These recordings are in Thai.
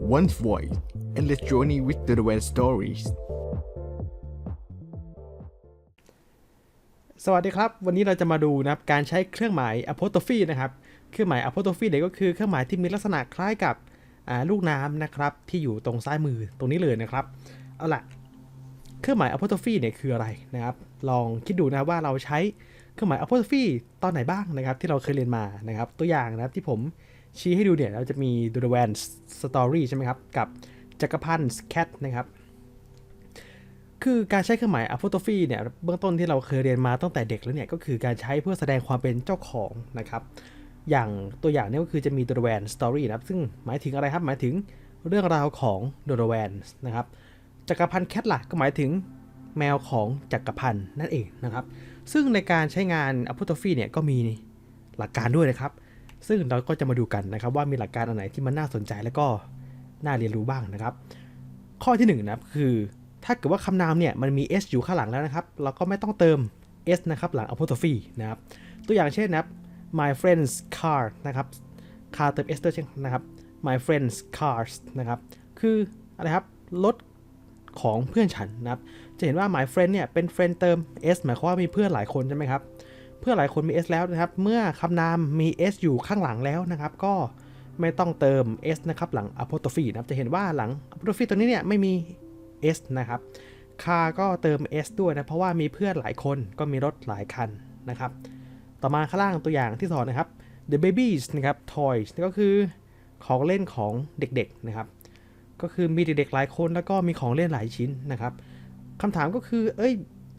One's voice and let's journey with the Red Stories. สวัสดีครับ วันนี้เราจะมาดูนะครับการใช้เครื่องหมาย apostrophe นะครับ เครื่องหมาย apostrophe เนี่ยก็คือเครื่องหมายที่มีลักษณะคล้ายกับลูกน้ำนะครับที่อยู่ตรงซ้ายมือตรงนี้เลยนะครับ เอาล่ะ เครื่องหมาย apostrophe เนี่ยคืออะไรนะครับ ลองคิดดูนะว่าเราใช้เครื่องหมาย apostrophe ตอนไหนบ้างนะครับ ที่เราเคยเรียนมานะครับ ตัวอย่างนะครับที่ผม ชี้ให้ดูเนี่ยเราจะมี d u r a v a n story ใช่ไหมครับ กับจักรพันธ์ cat นะครับ คือการใช้เครื่องหมาย apostrophe เนี่ยเบื้องต้นที่เราเคยเรียนมาตั้งแต่เด็กแล้วเนี่ย ก็คือการใช้เพื่อแสดงความเป็นเจ้าของนะครับ อย่างตัวอย่างเนี่ยก็คือจะมี d o r a v a n story นะครับ ซึ่งหมายถึงอะไรครับ หมายถึงเรื่องราวของ d o r a v a n นะครับจักรพันธ์แคทล่ะก็หมายถึงแมวของจักรพันธ์นั่นเองนะครับ ซึ่งในการใช้งาน apostrophe เนี่ยก็มีหลักการด้วยนะครับ ซึ่งเราก็จะมาดูกันนะครับว่ามีหลักการอันไหนที่มันน่าสนใจแล้วก็น่าเรียนรู้บ้างนะครับ ข้อที่1นงนะครับคือถ้าเกิดว่าคำนามเนี่ยมันมี s อยู่ข้างหลังแล้วนะครับ เราก็ไม่ต้องเติม s นะครับหลัง apostrophe นะครับ ตัวอย่างเช่นนะครับ my friend's car นะครับ car เติม s ด้วยใช่นะครับ my friend's cars นะครับ คืออะไรครับรถของเพื่อนฉันนะครับ จะเห็นว่า my friend เนี่ยเป็น friend เติม s หมายความว่ามีเพื่อนหลายคนใช่ไหมครับ เพื่อหลายคนมี s แล้วนะครับ เมื่อคำนามมี s อยู่ข้างหลังแล้วนะครับ ก็ไม่ต้องเติม s นะครับหลัง apostrophe นะครับ จะเห็นว่าหลัง apostrophe ตัวนี้เนี่ยไม่มี s นะครับ car ก็เติม s ด้วยนะ เพราะว่ามีเพื่อนหลายคนก็มีรถหลายคันนะครับ ต่อมาข้างล่างตัวอย่างที่สองนะครับ the babies นะครับ toys ก็คือของเล่นของเด็กๆนะครับ ก็คือมีเด็กๆหลายคนแล้วก็มีของเล่นหลายชิ้นนะครับคำถามก็คือ เอ้ย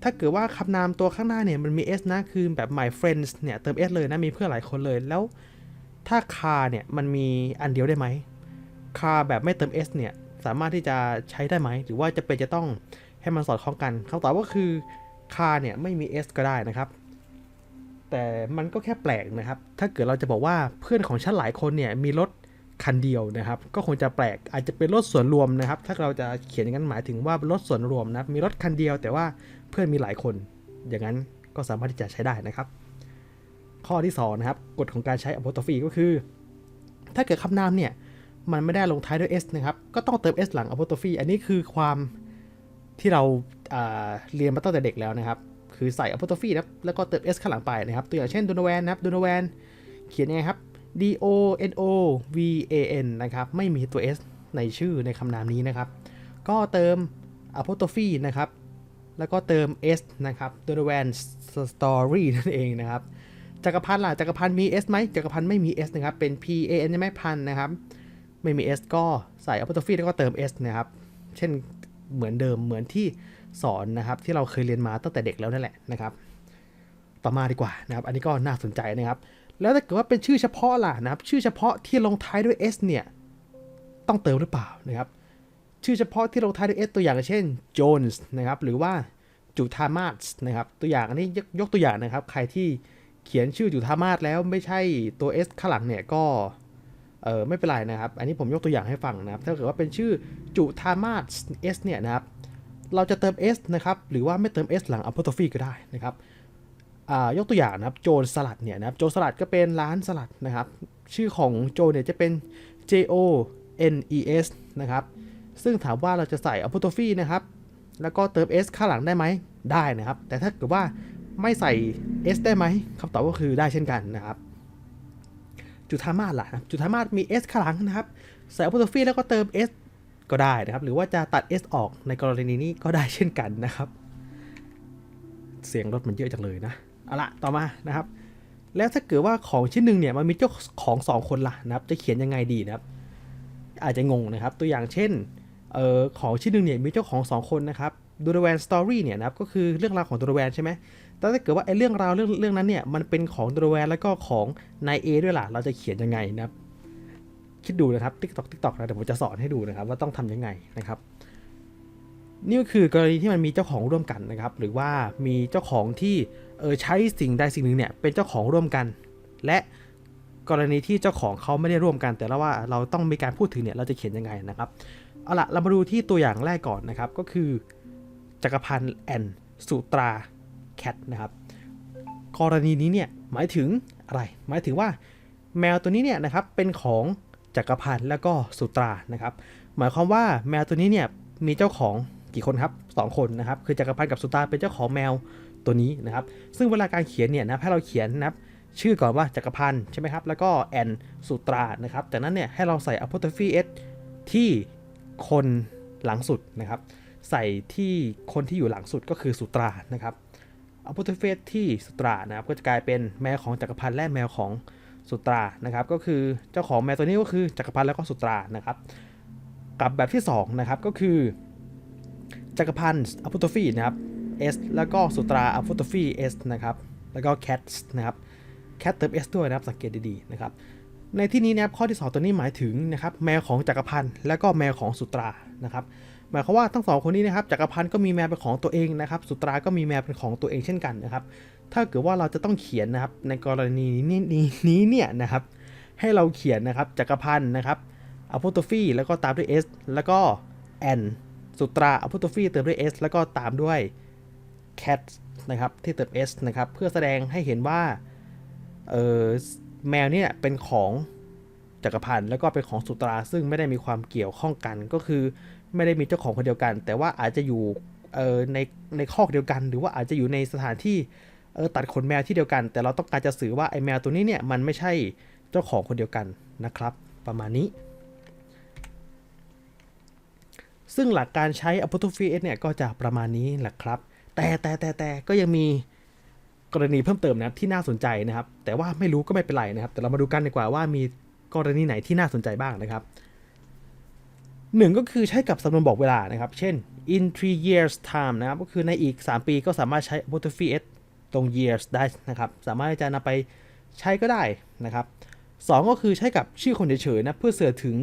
ถ้าเกิดว่าคำนามตัวข้างหน้าเนี่ยมันมี s นะ คือแบบ my friends เนี่ยเติม s เลยนะ มีเพื่อนหลายคนเลย แล้วถ้า car เนี่ยมันมีอันเดียวได้ไหม car แบบไม่เติม s เนี่ยสามารถที่จะใช้ได้ไหม หรือว่าจะเป็นจะต้องให้มันสอดคล้องกันคำตอบก็คือ car เนี่ยไม่มี s ก็ได้นะครับ แต่มันก็แค่แปลกนะครับ ถ้าเกิดเราจะบอกว่าเพื่อนของฉันหลายคนเนี่ยมีรถ คันเดียวนะครับ ก็คงจะแปลกอาจจะเป็นรถส่วนรวมนะครับ ถ้าเราจะเขียนอย่างนั้นหมายถึงว่ารถส่วนรวมนะมีรถคันเดียวแต่ว่าเพื่อนมีหลายคน อย่างนั้นก็สามารถที่จะใช้ได้นะครับ ข้อที่2นะครับกฎของการใช้ apostrophe ก็คือ ถ้าเกิดคำนามเนี่ยมันไม่ได้ลงท้ายด้วย s นะครับ ก็ต้องเติม s หลัง apostrophe อันนี้คือความที่เราอ่าเรียนมาตั้งแต่เด็กแล้วนะครับ คือใส่ apostrophe นะครับแล้วก็เติม s ข้างหลังไปนะครับ ตัวอย่างเช่น Donovan นะครับ Donovan เขียนยังไงครับ D O N O V A N นะครับ ไม่มีตัว s ในชื่อในคำนามนี้นะครับ ก็เติม apostrophe นะครับ แล้วก็เติม s นะครับ Donovan Story นั่นเองนะครับ จักรพันธ์ล่ะ จักรพันธ์มี s ไหม จักรพันธ์ไม่มี s นะครับ เป็น P A N ใช่ไหมพันธ์นะครับ ไม่มี s ก็ใส่ apostrophe แล้วก็เติม s นะครับ เช่นเหมือนเดิม เหมือนที่สอนนะครับ ที่เราเคยเรียนมาตั้งแต่เด็กแล้วนั่นแหละนะครับ ต่อมาดีกว่านะครับ อันนี้ก็น่าสนใจนะครับ แล้วถ้าเกิดว่าเป็นชื่อเฉพาะล่ะนะครับ ชื่อเฉพาะที่ลงท้ายด้วย s เนี่ย ต้องเติมหรือเปล่านะครับ ชื่อเฉพาะที่ลงท้ายด้วย s ตัวอย่างเช่น Jones นะครับ หรือว่าจุธามาสนะครับ ตัวอย่างอันนี้ยกยกตัวอย่างนะครับ ใครที่เขียนชื่อจุธามาสแล้วไม่ใช่ตัว s ข้างหลังเนี่ยก็เออไม่เป็นไรนะครับ อันนี้ผมยกตัวอย่างให้ฟังนะครับ ถ้าเกิดว่าเป็นชื่อจุธามาส s เนี่ยนะครับ เราจะเติม s นะครับ หรือว่าไม่เติม s หลัง apostrophe ก็ได้นะครับ ยกตัวอย่างนะครับโจนสลัดเนี่ยนะครับโจนสลัดก็เป็นร้านสลัดนะครับ ชื่อของโจเนี่ยจะเป็น J O N E S นะครับ ซึ่งถามว่าเราจะใส่ apostrophe นะครับ แล้วก็เติม s ข้างหลังได้ไหมได้นะครับ แต่ถ้าเกิดว่าไม่ใส่ s ได้ไหมคำตอบก็คือได้เช่นกันนะครับ จุธามาศล่ะนะจุธามาศมี s ข้างหลังนะครับ ใส่ apostrophe แล้วก็เติม s ก็ได้นะครับ หรือว่าจะตัด s ออกในกรณีนี้ก็ได้เช่นกันนะครับ เสียงรถมันเยอะจังเลยนะ เอาละต่อมานะครับ แล้วถ้าเกิดว่าของชิ้นหนึ่งเนี่ยมันมีเจ้าของสองคนล่ะนะครับ จะเขียนยังไงดีนะครับ อาจจะงงนะครับ ตัวอย่างเช่นเอ่อของชิ้นหนึ่งเนี่ยมีเจ้าของสองคนนะครับดูดแวนสตอรี่เนี่ยนะครับก็คือเรื่องราวของดูดแวนใช่ไหมแต่ถ้าเกิดว่าไอ้เรื่องราวเรื่องเรื่องนั้นเนี่ยมันเป็นของดูดแวนแล้วก็ของนายเอด้วยล่ะ เราจะเขียนยังไงนะครับคิดดูนะครับ TikTok TikTok นะเดี๋ยวผมจะสอนให้ดูนะครับ ว่าต้องทำยังไงนะครับ นี่ก็คือกรณีที่มันมีเจ้าของร่วมกันนะครับ หรือว่ามีเจ้าของที่ เออใช้สิ่งใดสิ่งหนึ่งเนี่ยเป็นเจ้าของร่วมกัน และกรณีที่เจ้าของเขาไม่ได้ร่วมกัน แต่ว่าเราต้องมีการพูดถึงเนี่ยเราจะเขียนยังไงนะครับเอาละเรามาดูที่ตัวอย่างแรกก่อนนะครับก็คือ จักรพันธ์แอนสุตราแคทนะครับกรณีนี้เนี่ยหมายถึงอะไรหมายถึงว่าแมวตัวนี้เนี่ยนะครับเป็นของจักรพันธ์แล้วก็สุตรานะครับหมายความว่าแมวตัวนี้เนี่ยมีเจ้าของกี่คนครับสองคนนะครับคือจักรพันธ์กับสุตราเป็นเจ้าของแมว ตัวนี้นะครับ ซึ่งเวลาการเขียนเนี่ยนะให้เราเขียนนะครับชื่อก่อนว่าจักรพันธ์ใช่ไหมครับ แล้วก็แอนสุตรานะครับ แต่นั้นเนี่ยให้เราใส่ apostrophe s ที่คนหลังสุดนะครับ ใส่ที่คนที่อยู่หลังสุดก็คือสุตรานะครับ apostrophe s ที่สุตรานะครับ ก็จะกลายเป็นแมวของจักรพันธ์และแมวของสุตรานะครับ ก็คือเจ้าของแมวตัวนี้ก็คือจักรพันธ์แล้วก็สุตรานะครับ กับแบบที่2นะครับก็คือจักรพันธ์ apostrophe นะครับ s แล้วก็สุตรา apostrophe s นะครับ แล้วก็ cats นะครับ cat เติม s ด้วยนะครับ สังเกตดีๆนะครับ ในที่นี้นะครับข้อที่ 2 ตัวนี้หมายถึงนะครับแมวของจักรพันธ์และก็แมวของสุตรานะครับหมายความว่าทั้งสองคนนี้นะครับจักรพันธ์ก็มีแมวเป็นของตัวเองนะครับ สุตราก็มีแมวเป็นของตัวเองเช่นกันนะครับ ถ้าเกิดว่าเราจะต้องเขียนนะครับในกรณีนี้นี้นี้เนี่ยนะครับให้เราเขียนนะครับจักรพันธ์นะครับ apostrophe แล้วก็ตามด้วย s แล้วก็ n สุตรา apostrophe เติมด้วย s แล้วก็ตามด้วย cat นะครับที่เติม s นะครับเพื่อแสดงให้เห็นว่าเออแมวเนี่ยเป็นของจักรพันธ์แล้วก็เป็นของสุตราซึ่งไม่ได้มีความเกี่ยวข้องกันก็คือไม่ได้มีเจ้าของคนเดียวกัน แต่ว่าอาจจะอยู่เออในในคอกเดียวกัน หรือว่าอาจจะอยู่ในสถานที่เออตัดขนแมวที่เดียวกัน แต่เราต้องการจะสื่อว่าไอแมวตัวนี้เนี่ยมันไม่ใช่เจ้าของคนเดียวกันนะครับ ประมาณนี้ ซึ่งหลักการใช้ apostrophe s เนี่ยก็จะประมาณนี้แหละครับ แต่แต่แต่แต่ก็ยังมีกรณีเพิ่มเติมนะครับที่น่าสนใจนะครับ แต่ว่าไม่รู้ก็ไม่เป็นไรนะครับ แต่เรามาดูกันดีกว่าว่ามีกรณีไหนที่น่าสนใจบ้างนะครับหนึ่งก็คือใช้กับสำนวนบอกเวลานะครับ เช่น in three years time นะครับ ก็คือในอีก 3 ปีก็สามารถใช้ apostrophe s ตรง years ได้นะครับ สามารถจะนำไปใช้ก็ได้นะครับสองก็คือใช้กับชื่อคนเฉยๆนะ เพื่อเสื่อถึง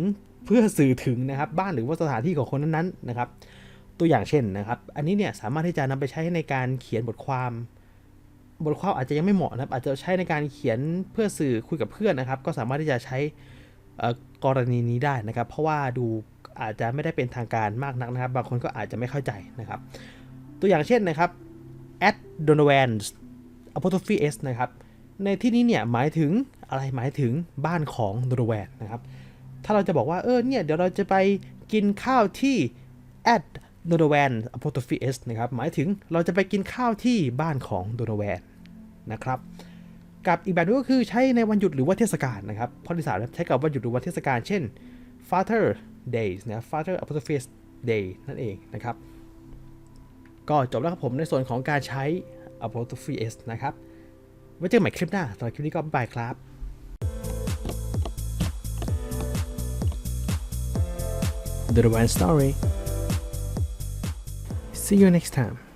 เพื่อสื่อถึงนะครับ บ้านหรือว่าสถานที่ของคนนั้นๆนะครับ ตัวอย่างเช่นนะครับ อันนี้เนี่ยสามารถที่จะนำไปใช้ในการเขียนบทความ บทความอาจจะยังไม่เหมาะนะครับ อาจจะใช้ในการเขียนเพื่อสื่อคุยกับเพื่อนนะครับ ก็สามารถที่จะใช้กรณีนี้ได้นะครับ เพราะว่าดูอาจจะไม่ได้เป็นทางการมากนักนะครับ บางคนก็อาจจะไม่เข้าใจนะครับ ตัวอย่างเช่นนะครับ at Donovan apostrophe s นะครับ ในที่นี้เนี่ยหมายถึงอะไรหมายถึงบ้านของ Donovan นะครับ ถ้าเราจะบอกว่าเออเนี่ยเดี๋ยวเราจะไปกินข้าวที่ at Donovan apostrophe s นะครับหมายถึงเราจะไปกินข้าวที่บ้านของ Donovan นะครับกับอีกแบบนึงก็คือใช้ในวันหยุดหรือว่าเทศกาลนะครับข้อที่สามใช้กับวันหยุดหรือวันเทศกาลเช่น Father Days นะ Father apostrophe Day นั่นเองนะครับ ก็จบแล้วครับผมในส่วนของการใช้ apostrophe s นะครับ ไว้เจอกันใหม่คลิปหน้าสำหรับคลิปนี้ก็บ๊ายบายครับ The One Story See you next time